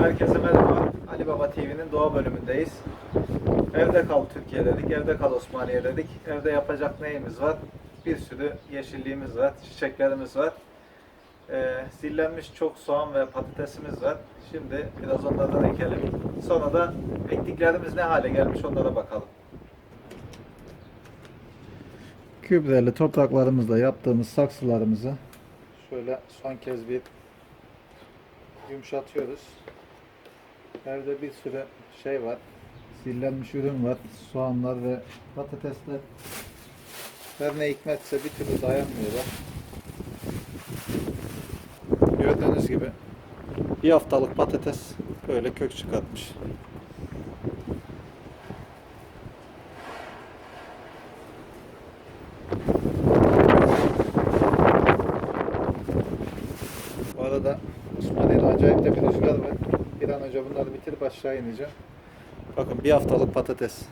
Herkese merhaba. Ali Baba TV'nin doğa bölümündeyiz. Evde kal Türkiye dedik, evde kal Osmaniye dedik. Evde yapacak neyimiz var? Bir sürü yeşilliğimiz var, çiçeklerimiz var. Ee, zillenmiş çok soğan ve patatesimiz var. Şimdi biraz onlardan ekelim. Sonra da ektiklerimiz ne hale gelmiş onlara bakalım. Kübreli topraklarımızla yaptığımız saksılarımızı şöyle son kez bir yumuşatıyoruz. Evde bir sürü şey var. Zillenmiş ürün var. Soğanlar ve patatesler. Her ne hikmetse bir türlü dayanmıyorlar. Gördüğünüz gibi bir haftalık patates böyle kök çıkartmış. Bu arada Osmaniye'de acayip de bir rüzgar var. An önce bunları bitirip aşağı ineceğim. Bakın bir haftalık patates.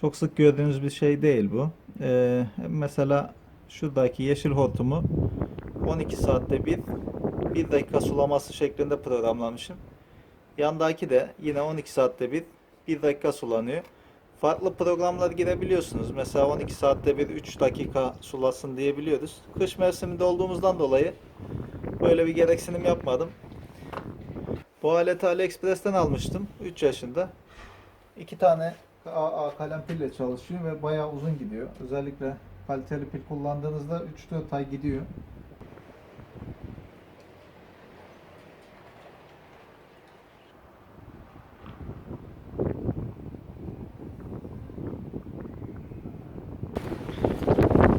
Çok sık gördüğünüz bir şey değil bu. Ee, mesela şuradaki yeşil hortumu 12 saatte bir 1 dakika sulaması şeklinde programlamışım. Yandaki de yine 12 saatte bir 1 dakika sulanıyor. Farklı programlar girebiliyorsunuz. Mesela 12 saatte bir 3 dakika sulasın diyebiliyoruz. Kış mevsiminde olduğumuzdan dolayı böyle bir gereksinim yapmadım. Bu aleti AliExpress'ten almıştım 3 yaşında. İki tane AA kalem pille çalışıyor ve bayağı uzun gidiyor. Özellikle kaliteli pil kullandığınızda 3-4 ay gidiyor.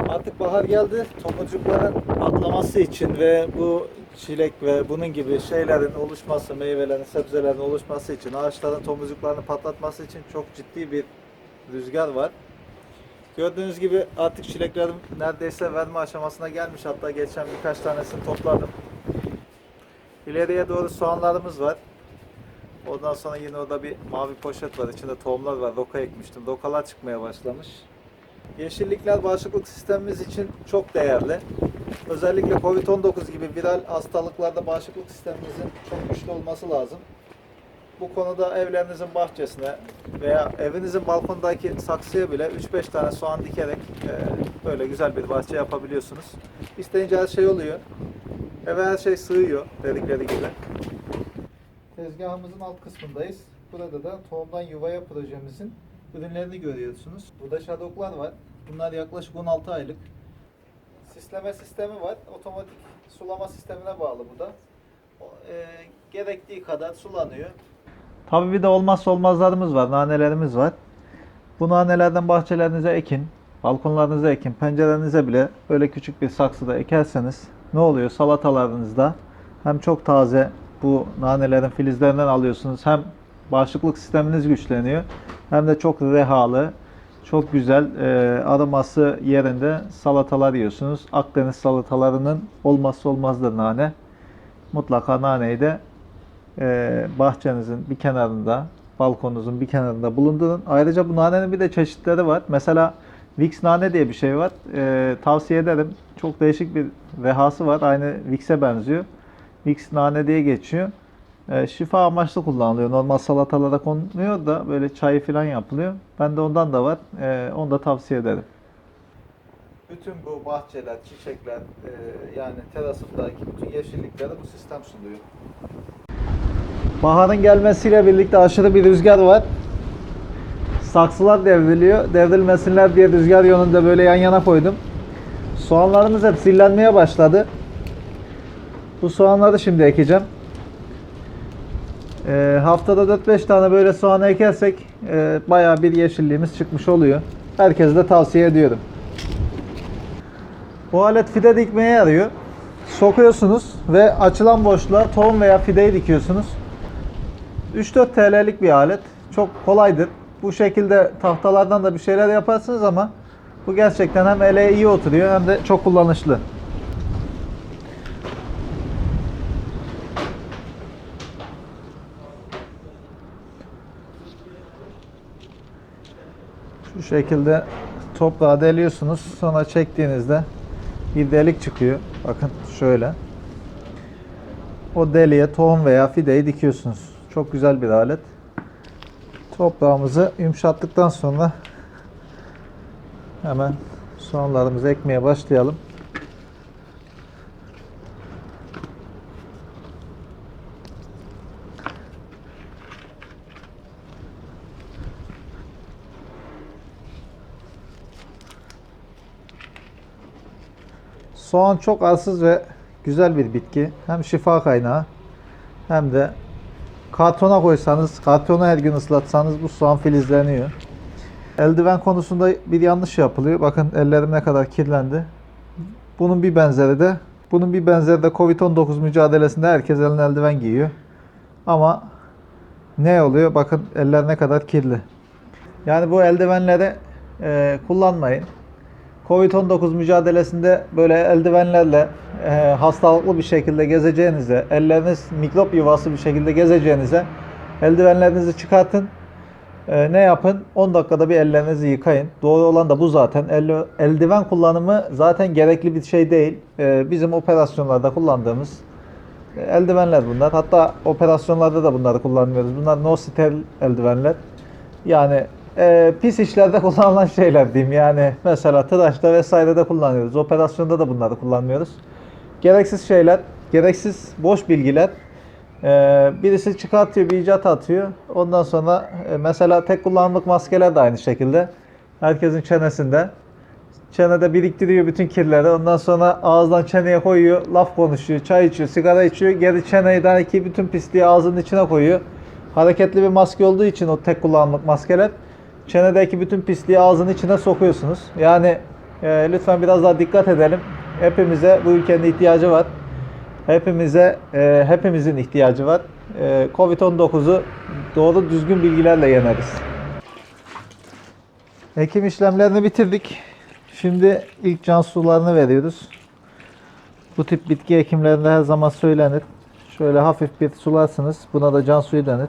Artık bahar geldi. Tomurcukların patlaması için ve bu çilek ve bunun gibi şeylerin oluşması, meyvelerin, sebzelerin oluşması için, ağaçların tomurcuklarını patlatması için çok ciddi bir rüzgar var. Gördüğünüz gibi artık çileklerim neredeyse verme aşamasına gelmiş. Hatta geçen birkaç tanesini topladım. İleriye doğru soğanlarımız var. Ondan sonra yine orada bir mavi poşet var. İçinde tohumlar var. Roka ekmiştim. Rokalar çıkmaya başlamış. Yeşillikler bağışıklık sistemimiz için çok değerli. Özellikle Covid-19 gibi viral hastalıklarda bağışıklık sistemimizin çok güçlü olması lazım. Bu konuda evlerinizin bahçesine veya evinizin balkondaki saksıya bile 3-5 tane soğan dikerek e, böyle güzel bir bahçe yapabiliyorsunuz. İsteyince her şey oluyor. Eve her şey sığıyor dedikleri gibi. Tezgahımızın alt kısmındayız. Burada da tohumdan yuvaya projemizin ürünlerini görüyorsunuz. Burada şadoklar var. Bunlar yaklaşık 16 aylık. Sisleme sistemi var. Otomatik sulama sistemine bağlı bu da. E, gerektiği kadar sulanıyor. Tabii bir de olmazsa olmazlarımız var. Nanelerimiz var. Bu nanelerden bahçelerinize ekin. Balkonlarınıza ekin. Pencerelerinize bile böyle küçük bir saksıda ekerseniz ne oluyor? Salatalarınızda hem çok taze bu nanelerin filizlerinden alıyorsunuz. Hem bağışıklık sisteminiz güçleniyor. Hem de çok rehalı, çok güzel e, aroması yerinde salatalar yiyorsunuz. Akdeniz salatalarının olmazsa olmazdır nane. Mutlaka naneyi de e, bahçenizin bir kenarında, balkonunuzun bir kenarında bulundurun. Ayrıca bu nanenin bir de çeşitleri var. Mesela Vicks nane diye bir şey var. E, tavsiye ederim. Çok değişik bir rehası var. Aynı Vicks'e benziyor. Vicks nane diye geçiyor. E, şifa amaçlı kullanılıyor. Normal salatalara konmuyor da böyle çay falan yapılıyor. Ben de ondan da var. E, onu da tavsiye ederim. Bütün bu bahçeler, çiçekler, e, yani terasımdaki bütün yeşilliklere bu sistem sunuyor. Baharın gelmesiyle birlikte aşırı bir rüzgar var. Saksılar devriliyor. Devrilmesinler diye rüzgar yönünde böyle yan yana koydum. Soğanlarımız hep zillenmeye başladı. Bu soğanları şimdi ekeceğim. Ee, haftada 4-5 tane böyle soğan ekersek e, bayağı bir yeşilliğimiz çıkmış oluyor. Herkese de tavsiye ediyorum. Bu alet fide dikmeye yarıyor. Sokuyorsunuz ve açılan boşluğa tohum veya fideyi dikiyorsunuz. 3-4 TL'lik bir alet. Çok kolaydır. Bu şekilde tahtalardan da bir şeyler yaparsınız ama bu gerçekten hem ele iyi oturuyor hem de çok kullanışlı. Şekilde toprağı deliyorsunuz. Sonra çektiğinizde bir delik çıkıyor. Bakın şöyle. O deliğe tohum veya fideyi dikiyorsunuz. Çok güzel bir alet. Toprağımızı yumuşattıktan sonra hemen soğanlarımızı ekmeye başlayalım. Soğan çok arsız ve güzel bir bitki. Hem şifa kaynağı hem de kartona koysanız, kartona her gün ıslatsanız bu soğan filizleniyor. Eldiven konusunda bir yanlış yapılıyor. Bakın ellerim ne kadar kirlendi. Bunun bir benzeri de bunun bir benzeri de Covid-19 mücadelesinde herkes eline eldiven giyiyor. Ama ne oluyor? Bakın eller ne kadar kirli. Yani bu eldivenleri e, kullanmayın. Covid-19 mücadelesinde böyle eldivenlerle e, hastalıklı bir şekilde gezeceğinize, elleriniz mikrop yuvası bir şekilde gezeceğinize eldivenlerinizi çıkartın. E, ne yapın? 10 dakikada bir ellerinizi yıkayın. Doğru olan da bu zaten. El, eldiven kullanımı zaten gerekli bir şey değil. E, bizim operasyonlarda kullandığımız e, eldivenler bunlar. Hatta operasyonlarda da bunları kullanmıyoruz. Bunlar no steril eldivenler. Yani e, pis işlerde kullanılan şeyler diyeyim. Yani mesela tıraşta vesairede kullanıyoruz. Operasyonda da bunları kullanmıyoruz. Gereksiz şeyler, gereksiz boş bilgiler. E, birisi çıkartıyor, bir icat atıyor. Ondan sonra e, mesela tek kullanımlık maskeler de aynı şekilde. Herkesin çenesinde. Çenede biriktiriyor bütün kirleri. Ondan sonra ağızdan çeneye koyuyor, laf konuşuyor, çay içiyor, sigara içiyor. Geri çenedeki bütün pisliği ağzının içine koyuyor. Hareketli bir maske olduğu için o tek kullanımlık maskeler çenedeki bütün pisliği ağzının içine sokuyorsunuz. Yani e, lütfen biraz daha dikkat edelim. Hepimize bu ülkenin ihtiyacı var. Hepimize e, hepimizin ihtiyacı var. E, Covid-19'u doğru düzgün bilgilerle yeneriz. Ekim işlemlerini bitirdik. Şimdi ilk can sularını veriyoruz. Bu tip bitki ekimlerinde her zaman söylenir. Şöyle hafif bir sularsınız. Buna da can suyu denir.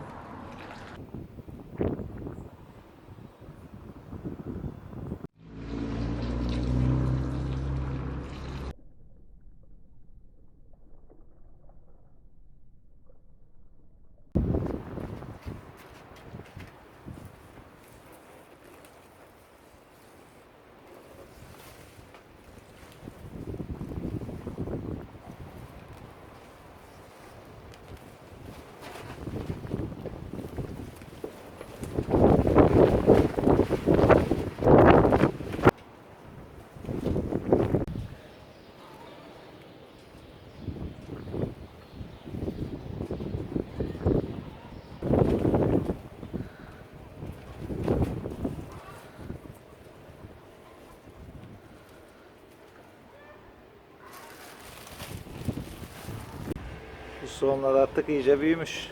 Soğanlar artık iyice büyümüş.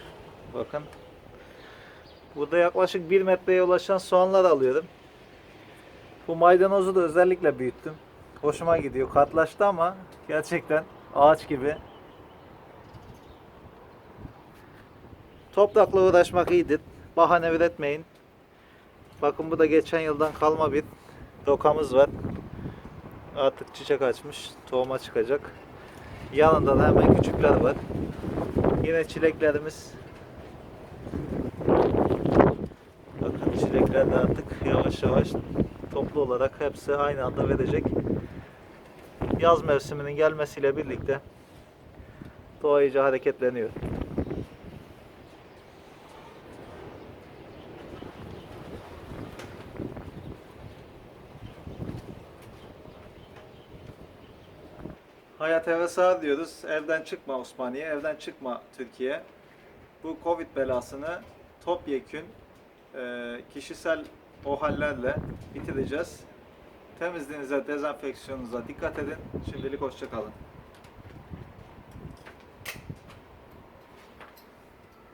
Bakın. Burada yaklaşık 1 metreye ulaşan soğanlar alıyorum. Bu maydanozu da özellikle büyüttüm. Hoşuma gidiyor. Katlaştı ama gerçekten ağaç gibi. Toprakla uğraşmak iyidir. Bahane üretmeyin. Bakın bu da geçen yıldan kalma bir rokamız var. Artık çiçek açmış. Tohuma çıkacak. Yanında da hemen küçükler var. Yine çileklerimiz. Bakın çilekler de artık yavaş yavaş toplu olarak hepsi aynı anda verecek. Yaz mevsiminin gelmesiyle birlikte doğa hareketleniyor. Hayat hevesa diyoruz. Evden çıkma Osmaniye, evden çıkma Türkiye. Bu Covid belasını topyekün e, kişisel o hallerle bitireceğiz. Temizliğinize, dezenfeksiyonunuza dikkat edin. Şimdilik hoşçakalın.